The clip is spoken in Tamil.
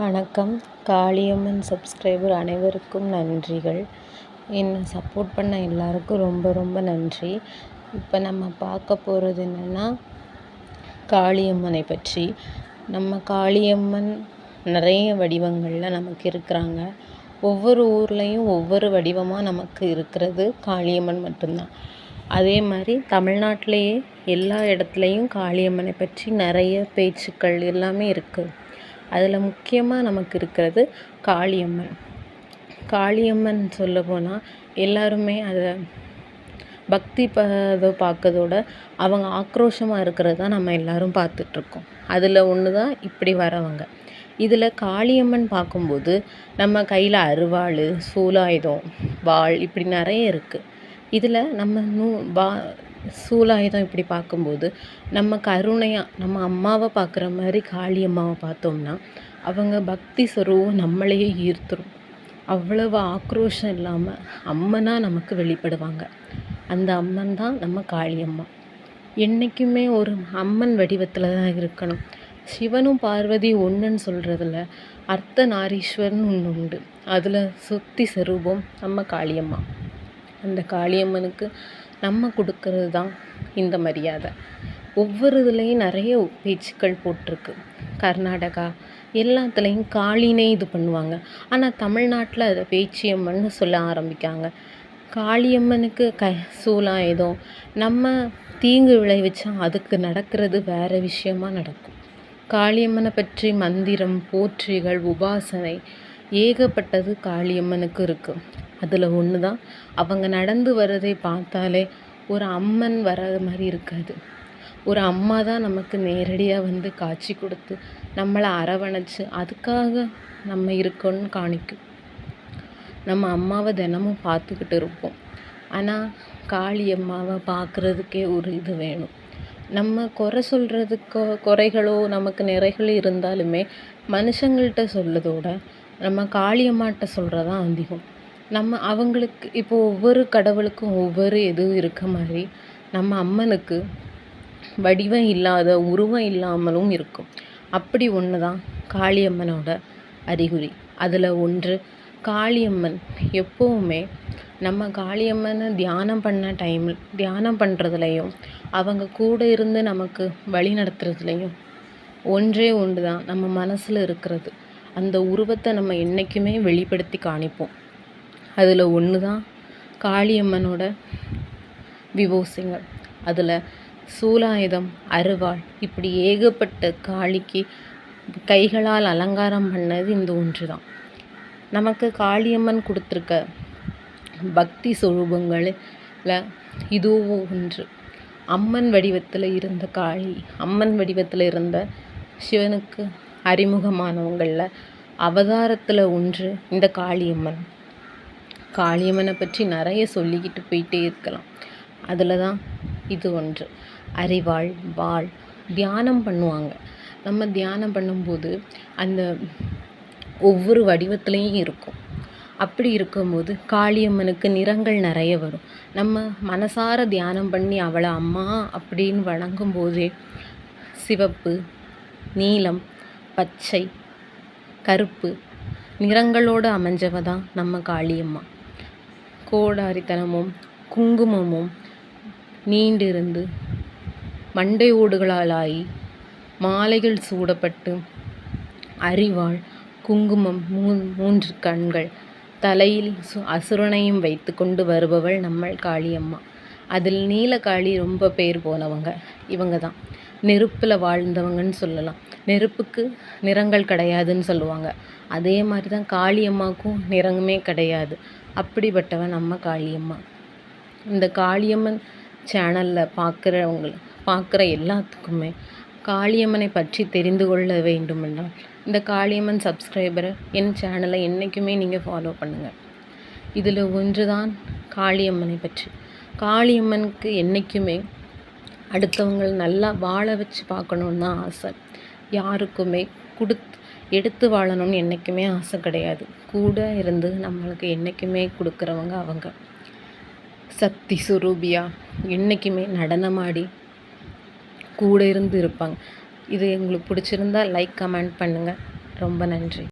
வணக்கம். காளியம்மன் சப்ஸ்கிரைபர் அனைவருக்கும் நன்றிகள். என்னை சப்போர்ட் பண்ண எல்லாருக்கும் ரொம்ப ரொம்ப நன்றி. இப்போ நம்ம பார்க்க போகிறது என்னென்னா காளியம்மனை பற்றி. நம்ம காளியம்மன் நிறைய வடிவங்களில் நமக்கு இருக்கிறாங்க. ஒவ்வொரு ஊர்லேயும் ஒவ்வொரு வடிவமாக நமக்கு இருக்கிறது காளியம்மன் மட்டும்தான். அதே மாதிரி தமிழ்நாட்டிலேயே எல்லா இடத்துலையும் காளியம்மனை பற்றி நிறைய பேச்சுக்கள் எல்லாமே இருக்குது அதில் முக்கியமாக நமக்கு இருக்கிறது காளியம்மன். காளியம்மன் சொல்லப்போனால் எல்லாருமே அதை பக்தி பதை பார்க்கறதோட அவங்க ஆக்ரோஷமாக இருக்கிறது தான் நம்ம எல்லோரும் பார்த்துட்ருக்கோம். அதில் ஒன்று தான் இப்படி வரவங்க. இதில் காளியம்மன் பார்க்கும்போது நம்ம கையில் அருவாள் சூலாயுதம் வாள் இப்படி நிறைய இருக்குது. இதில் நம்ம நூ வா சூலாயுதம் இப்படி பார்க்கும்போது நம்ம கருணையாக நம்ம அம்மாவை பார்க்குற மாதிரி காளி அம்மாவை பார்த்தோம்னா அவங்க பக்தி சொருவம் நம்மளையே ஈர்த்துரும். அவ்வளவு ஆக்ரோஷம் இல்லாமல் அம்மனாக நமக்கு வெளிப்படுவாங்க. அந்த அம்மன் தான் நம்ம காளியம்மா என்றைக்குமே ஒரு அம்மன் வடிவத்தில் தான் இருக்கணும். சிவனும் பார்வதி ஒன்றுன்னு சொல்கிறதுல அர்த்த நாரீஸ்வரன் ஒன்று உண்டு. அதில் சுத்தி சரூபம் நம்ம காளியம்மா அந்த காளியம்மனுக்கு நம்ம கொடுக்கறது தான் இந்த மரியாதை. ஒவ்வொரு இதுலேயும் நிறைய பேச்சுக்கள் போட்டிருக்கு. கர்நாடகா எல்லாத்துலேயும் காளினே இது பண்ணுவாங்க. ஆனால் தமிழ்நாட்டில் அதை பேச்சியம்மன்னு சொல்ல ஆரம்பிக்காங்க. காளியம்மனுக்கு க சூலாயுதம் நம்ம தீங்கு விளைவிச்சா அதுக்கு நடக்கிறது வேறு விஷயமா நடக்கும். காளியம்மனை பற்றி மந்திரம் போற்றிகள் உபாசனை ஏகப்பட்டது காளியம்மனுக்கு இருக்குது அதில் ஒன்று தான் அவங்க நடந்து வர்றதை பார்த்தாலே ஒரு அம்மன் வர்றது மாதிரி இருக்காது. ஒரு அம்மா தான் நமக்கு நேரடியாக வந்து காட்சி கொடுத்து நம்மளை அரவணைச்சு அதுக்காக நம்ம இருக்கோன்னு காணிக்கும். நம்ம அம்மாவை தினமும் பார்த்துக்கிட்டு இருப்போம். ஆனால் காளி அம்மாவை பார்க்குறதுக்கே ஒரு இது வேணும். நம்ம குறை சொல்கிறதுக்கோ குறைகளோ நமக்கு நிறைகள் இருந்தாலுமே மனுஷங்கள்கிட்ட சொல்கிறதோட நம்ம காளியம்மாட்ட சொல்கிறதான் அதிகம். நம்ம அவங்களுக்கு இப்போது ஒவ்வொரு கடவுளுக்கும் ஒவ்வொரு இது இருக்க மாதிரி நம்ம அம்மனுக்கு வடிவம் இல்லாத உருவம் இல்லாமலும் இருக்கும். அப்படி ஒன்று தான் காளியம்மனோட அறிகுறி. அதில் ஒன்று காளியம்மன் எப்போவுமே நம்ம காளியம்மனை தியானம் பண்ண டைமில் தியானம் பண்ணுறதுலையும் அவங்க கூட இருந்து நமக்கு வழி நடத்துறதுலையும் ஒன்றே ஒன்று தான் நம்ம மனசில் இருக்கிறது. அந்த உருவத்தை நம்ம என்றைக்குமே வெளிப்படுத்தி காணிப்போம். அதில் ஒன்று தான் காளியம்மனோட விபூசிங்கள். அதில் சூலாயுதம் அருவாள் இப்படி ஏகப்பட்ட காளிக்கு கைகளால் அலங்காரம் பண்ணது இந்த ஒன்று தான். நமக்கு காளியம்மன் கொடுத்துருக்க பக்தி சொரூபங்களில் இதுவும் ஒன்று. அம்மன் வடிவத்தில் இருந்த காளி அம்மன் வடிவத்தில் இருந்த சிவனுக்கு அறிமுகமானவங்களில் அவதாரத்தில் ஒன்று இந்த காளியம்மன். காளியம்மனை பற்றி நிறைய சொல்லிக்கிட்டு போயிட்டே இருக்கலாம். அதில் தான் இது ஒன்று. அரிவாள் வாள் தியானம் பண்ணுவாங்க. நம்ம தியானம் பண்ணும்போது அந்த ஒவ்வொரு வடிவத்துலேயும் இருக்கும். அப்படி இருக்கும்போது காளியம்மனுக்கு நிறங்கள் நிறைய வரும். நம்ம மனசார தியானம் பண்ணி அவளை அம்மா அப்படின்னு வணங்கும் போதே சிவப்பு நீலம் பச்சை கருப்பு நிறங்களோடு அமைஞ்சவ தான் நம்ம காளியம்மா. கோடாரித்தனமும் குங்குமமும் நீண்டிருந்து மண்டை ஓடுகளாலாயி மாலைகள் சூடப்பட்டு அரிவாள் குங்குமம் மூ மூன்று கண்கள் தலையில் சு அசுரனையும் வைத்து கொண்டு வருபவள் நம்மள் காளியம்மா. அதில் நீலகாளி ரொம்ப பேர் போனவங்க. இவங்க தான். நெருப்பில் வாழ்ந்தவங்கன்னு சொல்லலாம். நெருப்புக்கு நிறங்கள் கிடையாதுன்னு சொல்லுவாங்க. அதே மாதிரி தான் காளியம்மாவுக்கும் நிறமே கிடையாது. அப்படிப்பட்டவன் நம்ம காளியம்மா. இந்த காளியம்மன் சேனலில் பார்க்குறவங்கள பார்க்குற எல்லாத்துக்குமே காளியம்மனை பற்றி தெரிந்து கொள்ள வேண்டுமென்றால் இந்த காளியம்மன் சப்ஸ்கிரைபரை என் சேனலை என்றைக்குமே நீங்கள் ஃபாலோ பண்ணுங்கள் இதில் ஒன்று தான் காளியம்மனை பற்றி. காளியம்மனுக்கு என்றைக்குமே அடுத்தவங்களை நல்லா வாழ வச்சு பார்க்கணுன்னு தான் ஆசை. யாருக்குமே கொடுத்து எடுத்து வாழணும்னு என்றைக்குமே ஆசை கிடையாது. கூட இருந்து நம்மளுக்கு என்றைக்குமே கொடுக்குறவங்க அவங்க. சக்தி சுரூபியா என்றைக்குமே நடனமாடி கூட இருந்து இருப்பாங்க. இது எங்களுக்கு பிடிச்சிருந்தா லைக் கமெண்ட் பண்ணுங்கள் ரொம்ப நன்றி.